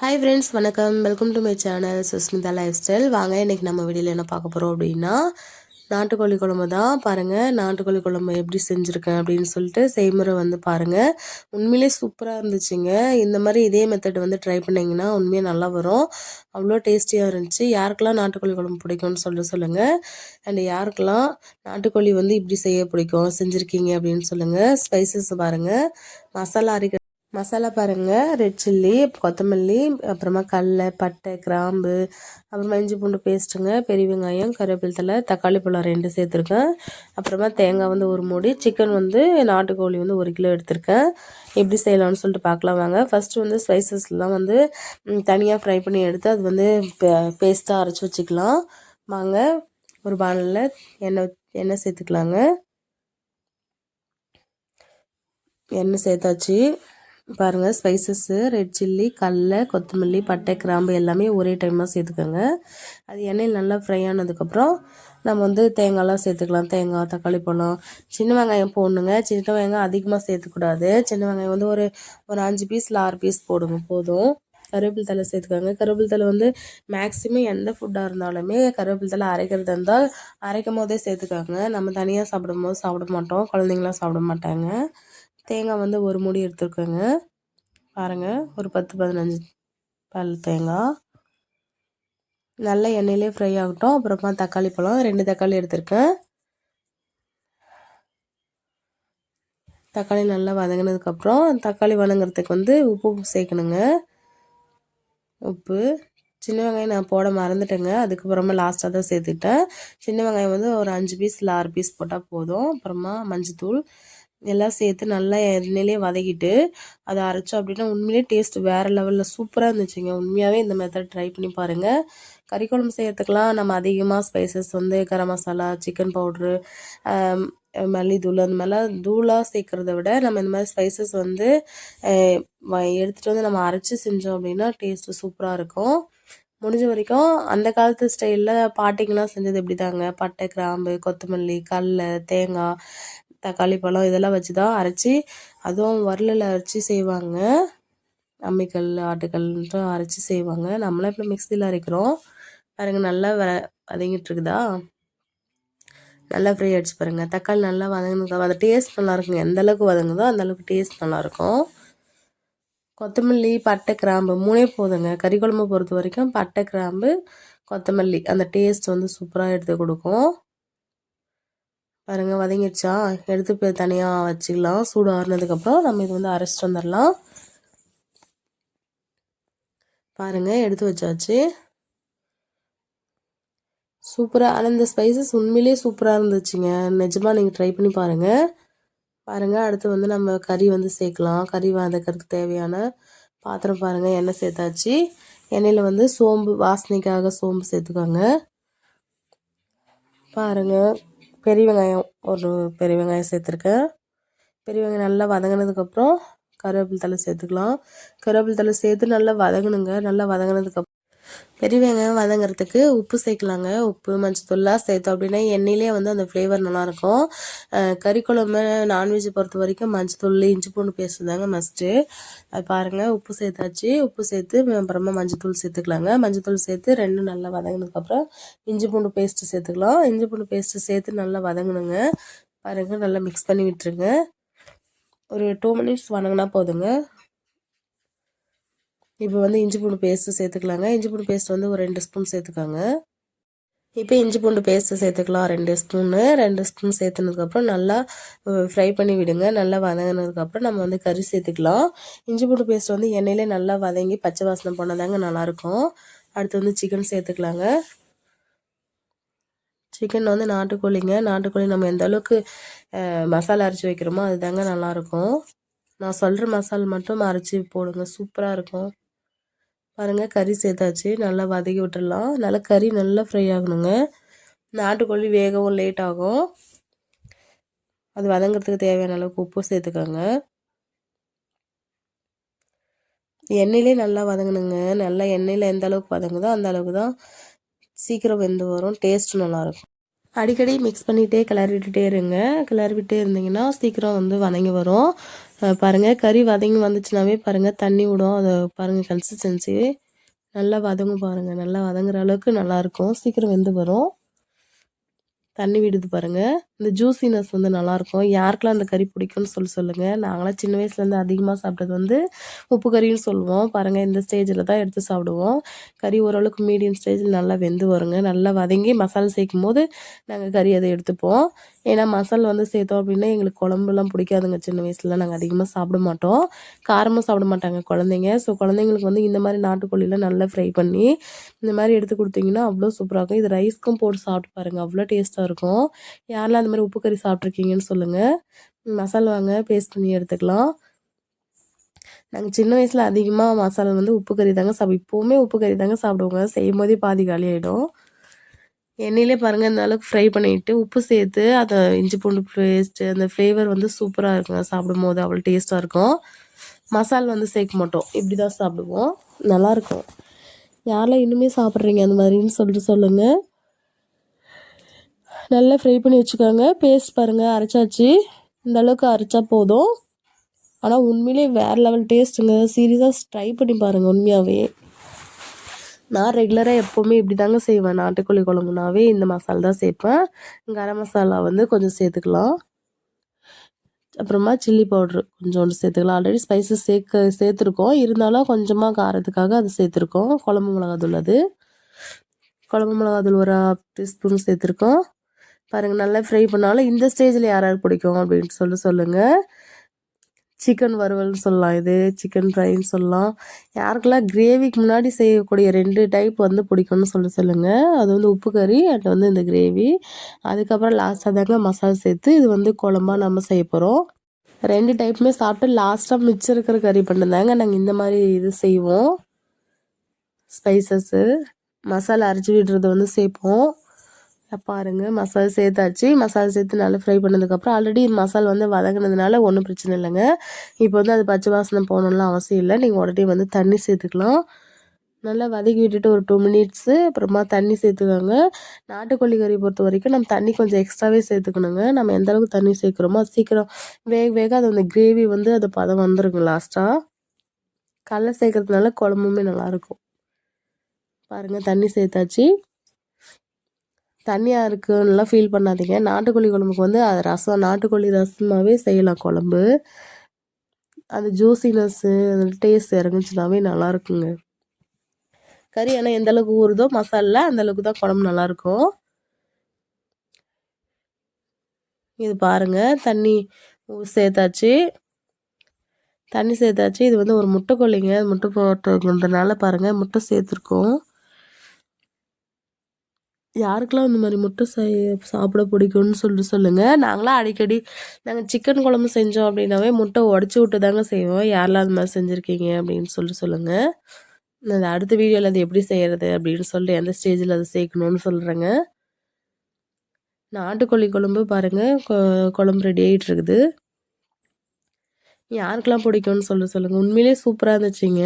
Hi friends வணக்கம். Welcome to my channel Sushmita lifestyle வாங்க இன்றைக்கி நம்ம வீடியோவில் என்ன பார்க்க போகிறோம் அப்படின்னா நாட்டுக்கோழி குழம்பு தான். பாருங்கள் நாட்டுக்கோழி குழம்பு எப்படி செஞ்சுருக்கேன் அப்படின்னு சொல்லிட்டு செய்முறை வந்து பாருங்கள் உண்மையிலே சூப்பராக இருந்துச்சுங்க. இந்த மாதிரி இதே மெத்தட் வந்து ட்ரை பண்ணிங்கன்னா உண்மையாக நல்லா வரும். அவ்வளோ டேஸ்டியாக இருந்துச்சு. யாருக்கெல்லாம் நாட்டுக்கோழி குழம்பு பிடிக்கும்னு சொல்லிட்டு சொல்லுங்கள் அண்ட் யாருக்கெல்லாம் நாட்டுக்கோழி வந்து இப்படி செய்ய பிடிக்கும் செஞ்சுருக்கீங்க அப்படின்னு சொல்லுங்கள் ஸ்பைசஸ் பாருங்கள் மசாலா அரைக்க மசாலா பாருங்கள் ரெட் சில்லி கொத்தமல்லி அப்புறமா கடல பட்டை கிராம்பு அப்புறமா இஞ்சி பூண்டு பேஸ்ட்டுங்க பெரிய வெங்காயம் கருவேப்பிலை தலை தக்காளி பழம் ரெண்டு சேர்த்துருக்கேன். அப்புறமா தேங்காய் வந்து ஒரு மூடி சிக்கன் வந்து நாட்டுக்கோழி வந்து ஒரு கிலோ எடுத்திருக்கேன். எப்படி செய்யலாம்னு சொல்லிட்டு பார்க்கலாம் வாங்க. ஃபஸ்ட்டு வந்து ஸ்பைசஸ்லாம் வந்து தனியாக ஃப்ரை பண்ணி எடுத்து அது வந்து பேஸ்ட்டாக அரைச்சி வச்சுக்கலாம். வாங்க ஒரு பானில் எண்ணெய் எண்ணெய் சேர்த்துக்கலாங்க. எண்ணெய் சேர்த்தாச்சு. பாருங்கள் ஸ்பைசஸ்ஸு ரெட் சில்லி கடல கொத்தமல்லி பட்டை கிராம்பு எல்லாமே ஒரே டைமாக சேர்த்துக்கோங்க. அது எண்ணெயில் நல்லா ஃப்ரை ஆனதுக்கப்புறம் நம்ம வந்து தேங்காய்லாம் சேர்த்துக்கலாம். தேங்காய் தக்காளி பழம் சின்ன வெங்காயம் போடணுங்க. சின்ன வெங்காயம் அதிகமாக சேர்த்துக்கூடாது. சின்ன வெங்காயம் வந்து ஒரு ஒரு அஞ்சு பீஸில் ஆறு பீஸ் போடுங்க போதும். கருவேப்பில் தலை சேர்த்துக்கோங்க. கருவேப்பில் தலை வந்து மேக்ஸிமம் எந்த ஃபுட்டாக இருந்தாலுமே கருவேப்பில் தலை அரைக்கிறது இருந்தால் அரைக்கும் போதே சேர்த்துக்காங்க. நம்ம தனியாக சாப்பிடும் போது சாப்பிட மாட்டோம். குழந்தைங்களாம் சாப்பிட மாட்டாங்க. தேங்காய் வந்து ஒரு மூடி எடுத்துருக்கோங்க பாருங்கள் ஒரு பத்து பதினஞ்சு பல் தேங்காய். நல்ல எண்ணெயிலே ஃப்ரை ஆகட்டும். அப்புறமா தக்காளி பழம் ரெண்டு தக்காளி எடுத்திருக்கேன். தக்காளி நல்லா வதங்கினதுக்கப்புறம் தக்காளி வதங்குறதுக்கு வந்து உப்பு சேர்க்கணுங்க. உப்பு. சின்ன வெங்காயம் நான் போட மறந்துட்டேங்க. அதுக்கப்புறமா லாஸ்ட்டாக தான் சேர்த்துக்கிட்டேன். சின்ன வெங்காயம் வந்து ஒரு அஞ்சு பீஸ் இல்லை ஆறு பீஸ் போட்டால் போதும். அப்புறமா மஞ்சத்தூள் எல்லாம் சேர்த்து நல்லா எண்ணெயிலே வதக்கிட்டு அதை அரைச்சோம் அப்படின்னா உண்மையிலே டேஸ்ட் வேறு லெவலில் சூப்பராக இருந்துச்சுங்க. உண்மையாகவே இந்த மெத்தட் ட்ரை பண்ணி பாருங்கள் கறி குழம்பு செய்கிறதுக்கெலாம் நம்ம அதிகமாக ஸ்பைசஸ் வந்து கரம் மசாலா சிக்கன் பவுட்ரு மல்லித்தூள் அந்த மாதிரிலாம் தூளாக சேர்க்குறத விட நம்ம இந்த மாதிரி ஸ்பைசஸ் வந்து எடுத்துகிட்டு வந்து நம்ம அரைச்சி செஞ்சோம் அப்படின்னா டேஸ்ட்டு சூப்பராக இருக்கும். முடிஞ்ச வரைக்கும் அந்த காலத்து ஸ்டைலில் பாட்டிங்கெலாம் செஞ்சது எப்படி தாங்க பட்டை கிராம்பு கொத்தமல்லி கடல தேங்காய் தக்காளி பழம் இதெல்லாம் வச்சு தான் அரைச்சி அதுவும் வரலில் அரைச்சி செய்வாங்க. அம்மிக்கல் ஆட்டுக்கல்ன்ட்டு அரைச்சி செய்வாங்க. நம்மளாம் இப்போ மிக்சியில் அரைக்கிறோம். பாருங்கள் நல்லா வ வதங்கிட்டுருக்குதா? நல்லா ஃப்ரை அடிச்சு பாருங்கள் தக்காளி நல்லா வதங்கினதுக்கு அந்த டேஸ்ட் நல்லாயிருக்குங்க எந்த அளவுக்கு வதங்குதோ அந்தளவுக்கு டேஸ்ட் நல்லாயிருக்கும் கொத்தமல்லி பட்டை கிராம்பு மூணே போதுங்க. கறி குழம்பு பொறுத்த வரைக்கும் பட்டை கிராம்பு கொத்தமல்லி. அந்த டேஸ்ட் வந்து சூப்பராக எடுத்து கொடுக்கும். பாருங்கள் வதங்கிடுச்சா எடுத்து இப்போ தனியாக வச்சுக்கலாம். சூடு ஆறுனதுக்கப்புறம் நம்ம இது வந்து அரைச்சிட்டு வந்துடலாம். பாருங்கள் எடுத்து வச்சாச்சு. சூப்பராக ஆனால் இந்த ஸ்பைசஸ் உண்மையிலே சூப்பராக இருந்துச்சுங்க. நிஜமாக நீங்கள் ட்ரை பண்ணி பாருங்கள் பாருங்கள் அடுத்து வந்து நம்ம கறி வந்து சேர்க்கலாம். கறி வதக்கிறதுக்கு தேவையான பாத்திரம் பாருங்கள் எண்ணெய் சேர்த்தாச்சு. எண்ணெயில் வந்து சோம்பு வாசனைக்காக சோம்பு சேர்த்துக்கோங்க. பாருங்கள் பெரிய வெங்காயம் ஒரு பெரிய வெங்காயம் சேர்த்துருக்கேன். பெரிய வெங்காயம் நல்லா வதங்கினதுக்கப்புறம் கருவேப்பிலை தலை சேர்த்துக்கலாம். கருவேப்பிலை தலை சேர்த்து நல்லா வதங்கணுங்க. நல்லா வதங்கினதுக்கப்புறம் பெரிய வெங்காயம் வதங்குறதுக்கு உப்பு சேர்க்கலாங்க. உப்பு மஞ்சத்தூள்லாம் சேர்த்தோம் அப்படின்னா எண்ணெயிலே வந்து அந்த ஃப்ளேவர் நல்லாயிருக்கும். கறி குழம்பு நான்வெஜ் பொறுத்த வரைக்கும் மஞ்சத்தூள் இஞ்சி பூண்டு பேஸ்ட் தாங்க மஸ்ட்டு அது பாருங்கள் உப்பு சேர்த்தாச்சு. உப்பு சேர்த்து அப்புறமா மஞ்சத்தூள் சேர்த்துக்கலாங்க. மஞ்சத்தூள் சேர்த்து ரெண்டும் நல்லா வதங்கினதுக்கப்புறம் இஞ்சி பூண்டு பேஸ்ட்டு சேர்த்துக்கலாம். இஞ்சி பூண்டு பேஸ்ட்டு சேர்த்து நல்லா வதங்கணுங்க. பாருங்கள் நல்லா மிக்ஸ் பண்ணி விட்டுருங்க. ஒரு டூ மினிட்ஸ் வதங்கினா போதுங்க. இப்போ வந்து இஞ்சி பூண்டு பேஸ்ட்டு சேர்த்துக்கலாங்க. இஞ்சி பூண்டு பேஸ்ட் வந்து ஒரு ரெண்டு ஸ்பூன் சேர்த்துக்காங்க. இப்போ இஞ்சி பூண்டு பேஸ்ட்டு சேர்த்துக்கலாம். ரெண்டு ஸ்பூனு ரெண்டு ஸ்பூன் சேர்த்துனதுக்கப்புறம் நல்லா ஃப்ரை பண்ணி விடுங்க. நல்லா வதங்கினதுக்கப்புறம் நம்ம வந்து கறி சேர்த்துக்கலாம். இஞ்சி பூண்டு பேஸ்ட் வந்து எண்ணெயிலே நல்லா வதங்கி பச்சை வாசனை போனதாங்க நல்லாயிருக்கும். அடுத்து வந்து சிக்கன் சேர்த்துக்கலாங்க. சிக்கன் வந்து நாட்டுக்கோழிங்க. நாட்டுக்கோழி நம்ம எந்த அளவுக்கு மசாலா அரைச்சி வைக்கிறோமோ அதுதாங்க நல்லாயிருக்கும். நான் சொல்கிற மசாலா மட்டும் அரைச்சி போடுங்க. சூப்பராக இருக்கும். பாருங்கள் கறி சேர்த்தாச்சு. நல்லா வதக்கி விட்டுடலாம். நல்லா கறி நல்லா ஃப்ரை ஆகணுங்க. நாட்டுக்கோழி வேகவும் லேட் ஆகும். அது வதங்கிறதுக்கு தேவையான அளவுக்கு உப்பு சேர்த்துக்கோங்க. எண்ணெயிலே நல்லா வதங்கணுங்க. நல்லா எண்ணெயில் எந்த அளவுக்கு வதங்குதோ அந்த அளவுக்கு தான் சீக்கிரம் வெந்து வரும். டேஸ்ட் நல்லாயிருக்கும். அடிக்கடி மிக்ஸ் பண்ணிகிட்டே கிளறி விட்டுட்டே இருங்க. கிளறி விட்டே இருந்தீங்கன்னா சீக்கிரம் வந்து வதங்கி வரும். பாருங்கள் கறி வதங்கி வந்துச்சுனாவே பாருங்கள் தண்ணி விடும். அதை பாருங்கள் கன்சிஸ்டன்சி நல்லா வதங்கும் பாருங்கள் நல்லா வதங்குற அளவுக்கு நல்லாயிருக்கும் சீக்கிரம் வெந்து வரும். தண்ணி விடுது பாருங்கள் இந்த ஜூசினஸ் வந்து நல்லாயிருக்கும் யாருக்கெல்லாம் அந்த கறி பிடிக்கும்னு சொல்லி சொல்லுங்கள் நாங்களாம் சின்ன வயசுலேருந்து அதிகமாக சாப்பிட்டது வந்து உப்பு கறின்னு சொல்லுவோம். பாருங்கள் இந்த ஸ்டேஜில் தான் எடுத்து சாப்பிடுவோம். கறி ஓரளவுக்கு மீடியம் ஸ்டேஜில் நல்லா வெந்து வருங்க. நல்லா வதங்கி மசாலா சேர்க்கும் போது நாங்கள் கறி அதை எடுத்துப்போம். ஏன்னா மசாலா வந்து சேர்த்தோம் அப்படின்னா எங்களுக்கு குழம்புலாம் பிடிக்காதுங்க. சின்ன வயசில் நாங்கள் அதிகமாக சாப்பிட மாட்டோம். காரமும் சாப்பிட மாட்டாங்க குழந்தைங்க. ஸோ குழந்தைங்களுக்கு வந்து இந்த மாதிரி நாட்டுக்கோழிலாம் நல்லா ஃப்ரை பண்ணி இந்த மாதிரி எடுத்து கொடுத்தீங்கன்னா அவ்வளோ சூப்பராக இருக்கும். இது ரைஸ்க்கும் போட்டு சாப்பிட்டு பாருங்கள் அவ்வளோ டேஸ்ட்டாக இருக்கும். யாரெல்லாம் அந்த மாதிரி உப்பு கறி சாப்பிட்ருக்கீங்கன்னு சொல்லுங்கள் மசாலா வாங்க பேஸ்ட் பண்ணி எடுத்துக்கலாம். நாங்கள் சின்ன வயசில் அதிகமாக மசாலா வந்து உப்பு கறி தாங்க சாப்பிடுவோம். இப்போவுமே உப்பு கறி தாங்க சாப்பிடுவோங்க. செய்யும் போதே பாதி காலி ஆகிடும் எண்ணெயிலே பாருங்கள் இந்த அளவுக்கு ஃப்ரை பண்ணிவிட்டு உப்பு சேர்த்து அதை இஞ்சி பூண்டு பேஸ்ட்டு அந்த ஃப்ளேவர் வந்து சூப்பராக இருக்குங்க. சாப்பிடும் போது அவ்வளோ டேஸ்ட்டாக இருக்கும். மசால் வந்து சேர்க்க மாட்டோம். இப்படி தான் சாப்பிடுவோம் நல்லாயிருக்கும் யாரெல்லாம் இன்னுமே சாப்பிட்றீங்க அந்த மாதிரின்னு சொல்லிட்டு சொல்லுங்கள் நல்லா ஃப்ரை பண்ணி வச்சுக்கோங்க. பேஸ்ட் பாருங்கள் அரைச்சாச்சு. இந்த அளவுக்கு அரைச்சா போதும். ஆனால் உண்மையிலே வேறு லெவல் டேஸ்ட்டுங்க சீரியஸாக ட்ரை பண்ணி பாருங்கள் உண்மையாகவே நான் ரெகுலராக எப்போவுமே இப்படி தாங்க செய்வேன். நாட்டுக்கோழி குழம்புனாவே இந்த மசாலா தான் சேர்ப்பேன். கரம் மசாலா வந்து கொஞ்சம் சேர்த்துக்கலாம். அப்புறமா சில்லி பவுட்ரு கொஞ்சோண்டு சேர்த்துக்கலாம். ஆல்ரெடி ஸ்பைசஸ் சேர்க்க சேர்த்துருக்கோம். இருந்தாலும் கொஞ்சமாக காரத்துக்காக அது சேர்த்துருக்கோம். குழம்பு மிளகாத்தூள் அது. குழம்பு மிளகாத்தூள் ஒரு டீஸ்பூன் சேர்த்துருக்கோம். பாருங்கள் நல்லா ஃப்ரை பண்ணாலும் இந்த ஸ்டேஜில் யார் யார் பிடிக்கும் அப்படின்னு சொல்லி சொல்லுங்கள் சிக்கன் வறுவல்னு சொல்லலாம் இது சிக்கன் ஃப்ரைன்னு சொல்லலாம். யாருக்கெல்லாம் கிரேவிக்கு முன்னாடி செய்யக்கூடிய ரெண்டு டைப் வந்து பிடிக்கும்னு சொல்லி சொல்லுங்கள் அது வந்து உப்பு கறி அண்ட் வந்து இந்த கிரேவி அதுக்கப்புறம் லாஸ்ட்டாக தாங்க மசாலா சேர்த்து இது வந்து குழம்பா நம்ம செய்ய போகிறோம் ரெண்டு டைப்புமே சாப்பிட்டு லாஸ்ட்டாக மிச்சம் இருக்கிற கறி பண்ணுதாங்க நாங்கள் இந்த மாதிரி இது செய்வோம். ஸ்பைசஸ்ஸு மசாலா அரைச்சி விடுறது வந்து சேர்ப்போம். பாருங்கள் மசாலா சேர்த்தாச்சு. மசாலா சேர்த்து நல்லா ஃப்ரை பண்ணதுக்கப்புறம் ஆல்ரெடி மசாலா வந்து வதங்கினதுனால ஒன்றும் பிரச்சனை இல்லைங்க. இப்போ வந்து அது பச்சை வாசனை போகணும்லாம் அவசியம் இல்லை. நீங்கள் உடனே வந்து தண்ணி சேர்த்துக்கலாம். நல்லா வதக்கி விட்டுட்டு ஒரு டூ மினிட்ஸு அப்புறமா தண்ணி சேர்த்துக்கோங்க. நாட்டுக்கோழி கறி பொறுத்த வரைக்கும் நம்ம தண்ணி கொஞ்சம் எக்ஸ்ட்ராவே சேர்த்துக்கணுங்க. நம்ம எந்த அளவுக்கு தண்ணி சேர்க்குறோமோ சீக்கிரம் வேக வேக அது அந்த கிரேவி வந்து அது பதம் வந்துருங்க லாஸ்ட்டாக கடலை சேர்க்கறதுனால குழம்புமே நல்லாயிருக்கும் பாருங்கள் தண்ணி சேர்த்தாச்சு. தண்ணியாக இருக்குன்னுலாம் ஃபீல் பண்ணாதீங்க. நாட்டுக்கோழி குழம்புக்கு வந்து அது ரசம் நாட்டுக்கோழி ரசமாகவே செய்யலாம் குழம்பு. அந்த ஜூசினஸ்ஸு அந்த டேஸ்ட் இறங்குச்சுனாவே நல்லாயிருக்குங்க கறி ஆனால் எந்தளவுக்கு ஊறுதோ மசாலா அந்தளவுக்கு தான் குழம்பு நல்லாயிருக்கும் இது பாருங்கள் தண்ணி சேர்த்தாச்சு. தண்ணி சேர்த்தாச்சு. இது வந்து ஒரு முட்டை முட்டை போட்டதுனால பாருங்கள் முட்டை சேர்த்துருக்கோம். யாருக்கெல்லாம் இந்த மாதிரி முட்டை செய் சாப்பிட பிடிக்கும்னு சொல்லிட்டு சொல்லுங்கள் நாங்களாம் அடிக்கடி நாங்கள் சிக்கன் குழம்பு செஞ்சோம் அப்படின்னாவே முட்டை உடச்சி விட்டு தாங்க செய்வோம். யாரெல்லாம் அது மாதிரி செஞ்சுருக்கீங்க அப்படின்னு சொல்லிட்டு சொல்லுங்கள் அந்த அடுத்த வீடியோவில் அது எப்படி செய்கிறது அப்படின்னு சொல்லிட்டு எந்த ஸ்டேஜில் அதை சேர்க்கணுன்னு சொல்கிறேங்க நாட்டுக்கோழி குழம்பு பாருங்கள் குழம்பு ரெடி ஆகிட்டு இருக்குது யாருக்கெல்லாம் பிடிக்கும்னு சொல்ல சொல்லுங்கள் உண்மையிலே சூப்பராக இருந்துச்சுங்க.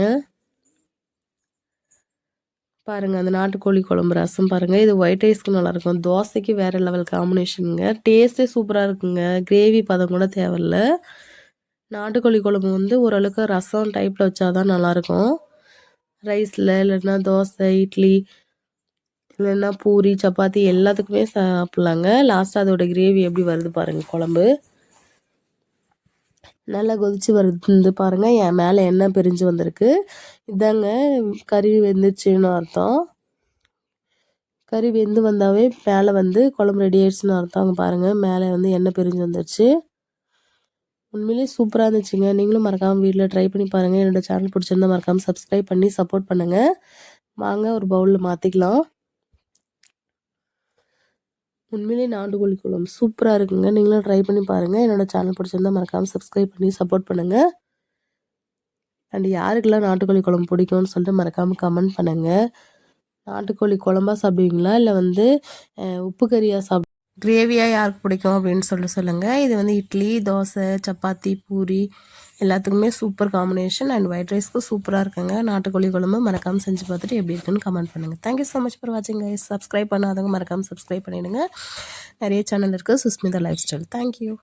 பாருங்கள் அந்த நாட்டுக்கோழி குழம்பு ரசம் பாருங்கள் இது ஒயிட் ரைஸ்க்கு நல்லாயிருக்கும் தோசைக்கு வேறு லெவல் காம்பினேஷனுங்க டேஸ்ட்டே சூப்பராக இருக்குங்க. கிரேவி பதம் கூட தேவையில்ல. நாட்டுக்கோழி குழம்பு வந்து ஓரளவுக்கு ரசம் டைப்பில் வச்சா தான் நல்லாயிருக்கும் ரைஸில் இல்லைன்னா தோசை இட்லி இல்லைன்னா பூரி சப்பாத்தி எல்லாத்துக்குமே சாப்பிட்லாங்க. லாஸ்ட்டாக அதோட கிரேவி எப்படி வருது பாருங்கள் குழம்பு. நல்லா கொதிச்சு வருது பாருங்கள் என் மேலே எண்ணெய் பிரிஞ்சு வந்திருக்கு. இதாங்க கறி வெந்துச்சுன்னு அர்த்தம். கறி வெந்து வந்தாவே மேலே வந்து குழம்பு ரெடி ஆயிடுச்சுன்னு அர்த்தம். பாருங்கள் மேலே வந்து எண்ணெய் பிரிஞ்சு வந்துடுச்சு உண்மையிலேயே சூப்பராக இருந்துச்சுங்க. நீங்களும் மறக்காமல் வீட்டில் ட்ரை பண்ணி பாருங்கள் என்னோடய சேனல் பிடிச்சிருந்தா மறக்காமல் சப்ஸ்கிரைப் பண்ணி சப்போர்ட் பண்ணுங்கள் வாங்க ஒரு பவுலில் மாற்றிக்கலாம் உண்மையிலே நாட்டுக்கோழி குழம்பு சூப்பராக இருக்குங்க. நீங்களும் ட்ரை பண்ணி பாருங்கள் என்னோடய சேனல் பிடிச்சிருந்தா மறக்காமல் சப்ஸ்கிரைப் பண்ணி சப்போர்ட் பண்ணுங்கள் அண்ட் யாருக்கெல்லாம் நாட்டுக்கோழி குழம்பு பிடிக்கும்னு சொல்லிட்டு மறக்காமல் கமெண்ட் பண்ணுங்கள் நாட்டுக்கோழி குழம்பா சாப்பிடுவீங்களா? இல்லை வந்து உப்பு கறியாக சாப்பிடு கிரேவியாக யாருக்கு பிடிக்கும் அப்படின்னு சொல்லிட்டு சொல்லுங்கள் இது வந்து இட்லி தோசை சப்பாத்தி பூரி எல்லாத்துக்குமே சூப்பர் காம்பினேஷன் அண்ட் ஒயிட் ரைஸ்க்கும் சூப்பராக இருக்குங்க. நாட்டுக்கோழி குழம்பு மறக்காமல் செஞ்சு பார்த்துட்டு எப்படி இருக்குன்னு கமெண்ட் பண்ணுங்கள் thank you so much for வாட்சிங் கைஸ் சப்ஸ்கிரைப் பண்ணாதவங்க மறக்காமல் சப்ஸ்கிரைப் பண்ணிவிடுங்க நிறைய சேனல் இருக்குது சுஸ்மிதா லைஃப் ஸ்டைல் தேங்க்யூ